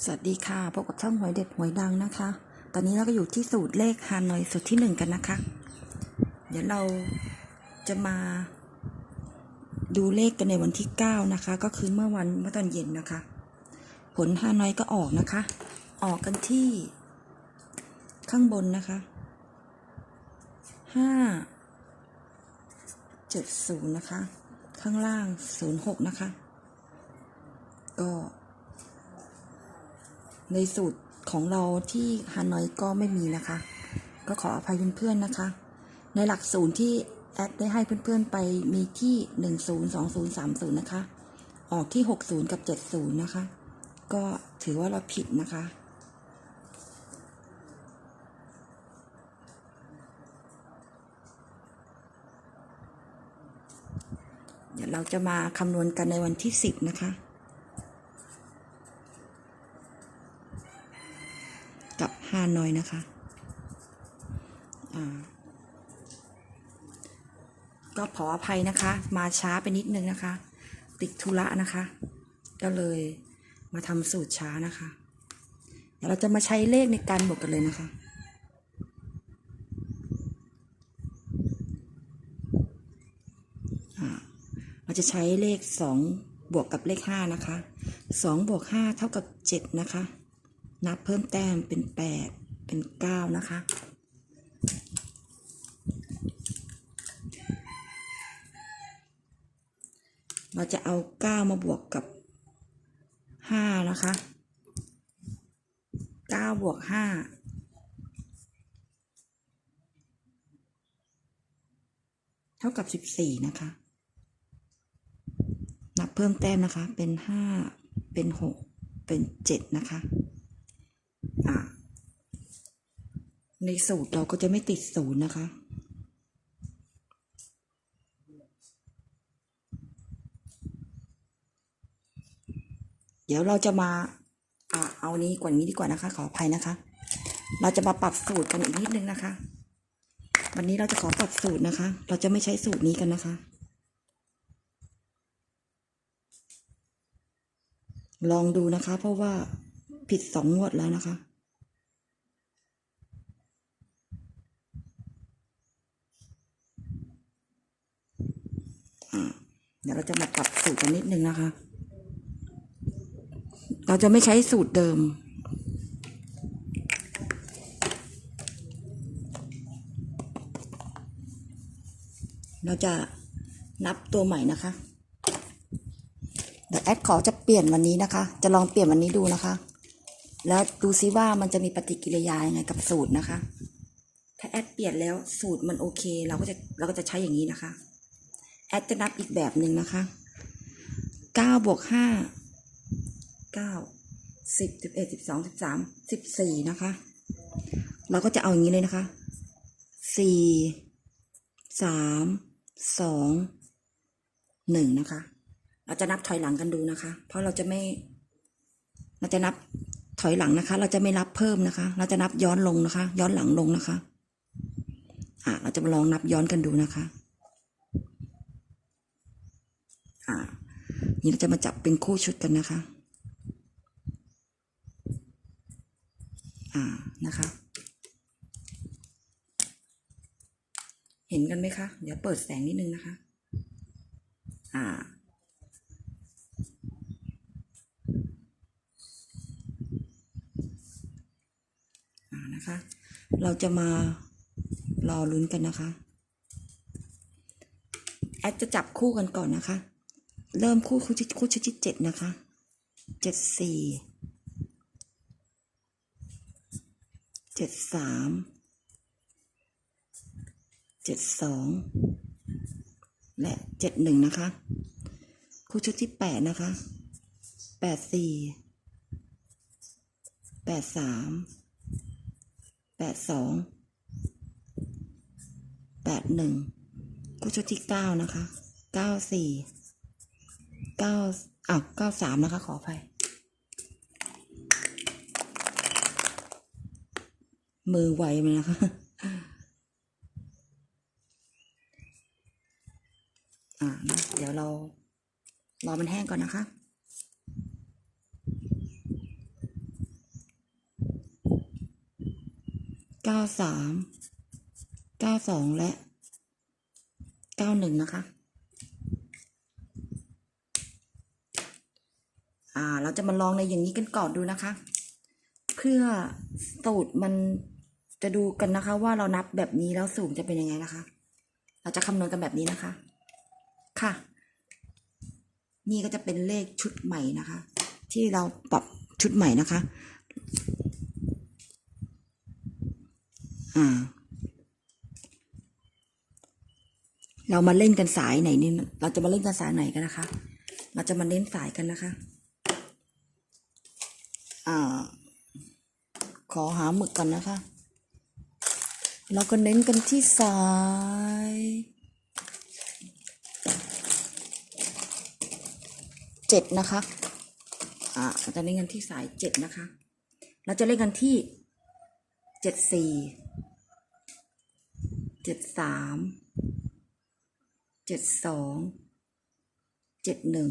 สวัสดีค่ะ พบกับช่องหวยเด็ดหวยดังนะคะ ตอนนี้เราก็อยู่ที่สูตรเลขฮานอยสูตรที่หนึ่งกันนะคะ เดี๋ยวเราจะมาดูเลขกันในวันที่เก้านะคะ ก็คือเมื่อวันเมื่อตอนเย็นนะคะ ผลฮานอยก็ออกนะคะ ออกกันที่ ข้างบนนะคะห้าเจ็ดศูนย์นะคะ ข้างล่างศูนย์หกนะคะ ก็ ในสูตรของเราที่ฮานอยก็ไม่มีนะคะ ก็ขออภัยเพื่อนๆนะคะ ในหลักศูนย์ที่แอดได้ให้เพื่อนๆไปมีที่ 10 20 30 นะคะ ออกที่ 60 กับ 70 นะคะ ก็ถือว่าเราผิดนะคะ เดี๋ยวเราจะมาคำนวณกันในวันที่ 10 นะคะ กับฮานอยนะคะอ่าก็ขออภัยนะคะ มาช้าไปนิดนึงนะคะ ติดธุระนะคะ ก็เลยมาทำสูตรช้านะคะ เดี๋ยวเราจะมาใช้เลขในการบวกกันเลยนะคะเราจะใช้เลขสองบวกกับเลขห้านะคะสองบวกห้าเท่ากับเจ็ดนะคะ นับเพิ่มแต้มเป็นแปด เป็นเก้านะคะ เราจะเอาเก้ามาบวกกับห้านะคะเก้าบวกห้าเท่ากับสิบสี่นะคะ นับเพิ่มแต้มนะคะเป็นห้าเป็นหกเป็นเจ็ดนะคะอะ ในสูตรเราก็จะไม่ติดศูนย์นะคะ เดี๋ยวเราจะมาอ่าเอานี้กว่านี้ดีกว่านะคะ ขออภัยนะคะ เราจะมาปรับสูตรกันอีกนิดนึงนะคะ วันนี้เราจะขอปรับสูตรนะคะ เราจะไม่ใช้สูตรนี้กันนะคะ ลองดูนะคะ เพราะว่าผิดสองงวดแล้วนะคะ เดี๋ยวเราจะมาปรับสูตรกันนิดนึงนะคะ เราจะไม่ใช้สูตรเดิม เราจะนับตัวใหม่นะคะ เดี๋ยวแอดขอจะเปลี่ยนวันนี้นะคะ จะลองเปลี่ยนวันนี้ดูนะคะ แล้วดูซิว่ามันจะมีปฏิกิริยายังไงกับสูตรนะคะ ถ้าแอดเปลี่ยนแล้วสูตรมันโอเค เราก็จะเราก็จะใช้อย่างนี้นะคะ แอดจะนับอีกแบบหนึ่งนะคะเก้าบวกห้าเก้าสิบสิบเอ็ดสิบสองสิบสามสิบสี่นะคะ เราก็จะเอาอย่างนี้เลยนะคะสี่สามสองหนึ่งนะคะ เราจะนับถอยหลังกันดูนะคะ เพราะเราจะไม่ เราจะนับถอยหลังนะคะ เราจะไม่นับเพิ่มนะคะ เราจะนับย้อนลงนะคะ ย้อนหลังลงนะคะ อะ เราจะลองนับย้อนกันดูนะคะ อ่า นี่เราจะมาจับเป็นคู่ชุดกันนะคะ อ่า นะคะ เห็นกันไหมคะ เดี๋ยวเปิดแสงนิดนึงนะคะ อ่า อ่า นะคะ เราจะมารอลุ้นกันนะคะ แอดจะจับคู่กันก่อนนะคะ เริ่มคู่คู่คู่ชุดที่เจ็ดนะคะเจ็ดสี่เจ็ดสามเจ็ดสองและเจ็ดหนึ่งนะคะ คู่ชุดที่แปดนะคะแปดสี่แปดสามแปดสองแปดหนึ่งคู่ชุดที่เก้านะคะเก้าสี่ เก้าอ้าวเก้าสามนะคะ ขอไภัมือไวมันนะคะ อ่า เดี๋ยวเรา รอมันแห้งก่อนนะคะ เก้าสาม เก้าสองและ เก้าหนึ่งนะคะ อ่า เราจะมาลองในอย่างนี้กันก่อนดูนะคะ เพื่อสูตรมันจะดูกันนะคะ ว่าเรานับแบบนี้แล้วสูตรจะเป็นยังไงนะคะ เราจะคำนวณกันแบบนี้นะคะ ค่ะ นี่ก็จะเป็นเลขชุดใหม่นะคะ ที่เราปรับชุดใหม่นะคะ อ่า เรามาเล่นกันสายไหนนี่เราจะมาเล่นกันสายไหนกันนะคะ เราจะมาเล่นสายกันนะคะ อ่า ขอหาหมึกกันนะคะ เราก็เน้นกันที่สาย เจ็ดนะคะ อ่าจะเล่นกันที่สายเจ็ดนะคะ เราจะเล่นกันที่เจ็ดสี่ เจ็ดสาม เจ็ดสอง เจ็ดหนึ่ง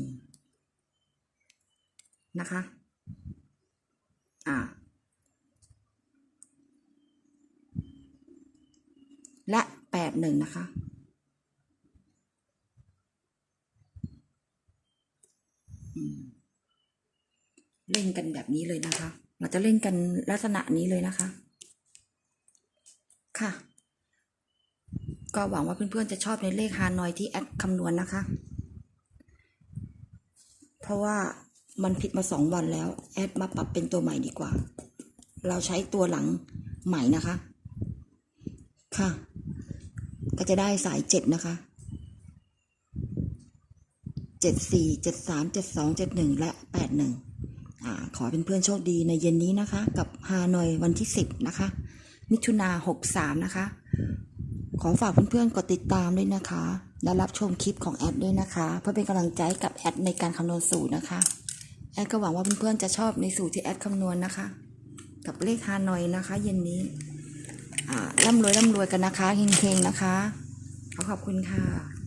นะคะ อ่าและแปดหนึ่งนะคะ เล่นกันแบบนี้เลยนะคะ เราจะเล่นกันลักษณะนี้เลยนะคะ ค่ะ ก็หวังว่าเพื่อนๆจะชอบในเลขฮานอยที่แอดคำนวณนะคะ เพราะว่า มันผิดมาสองวันแล้ว แอดมาปรับเป็นตัวใหม่ดีกว่า เราใช้ตัวหลังใหม่นะคะ ค่ะ ก็จะได้สายเจ็ดนะคะเจ็ดสี่เจ็ดสามเจ็ดสองเจ็ดหนึ่งและแปดหนึ่งอ่าขอเป็นเพื่อนโชคดีในเย็นนี้นะคะ กับฮานอยวันที่สิบนะคะ มิถุนาหกสามนะคะ ขอฝากเพื่อนๆกดติดตามด้วยนะคะและรับชมคลิปของแอดด้วยนะคะ เพื่อเป็นกำลังใจกับแอดในการคำนวณสูตรนะคะ แอดก็หวังว่าเพื่อนๆจะชอบในสูตรที่แอดคำนวณนะคะ กับเลขฮานอยนะคะ เย็นนี้อ่าร่ำรวยร่ำรวยกันนะคะเฮงๆนะคะขอขอบคุณค่ะ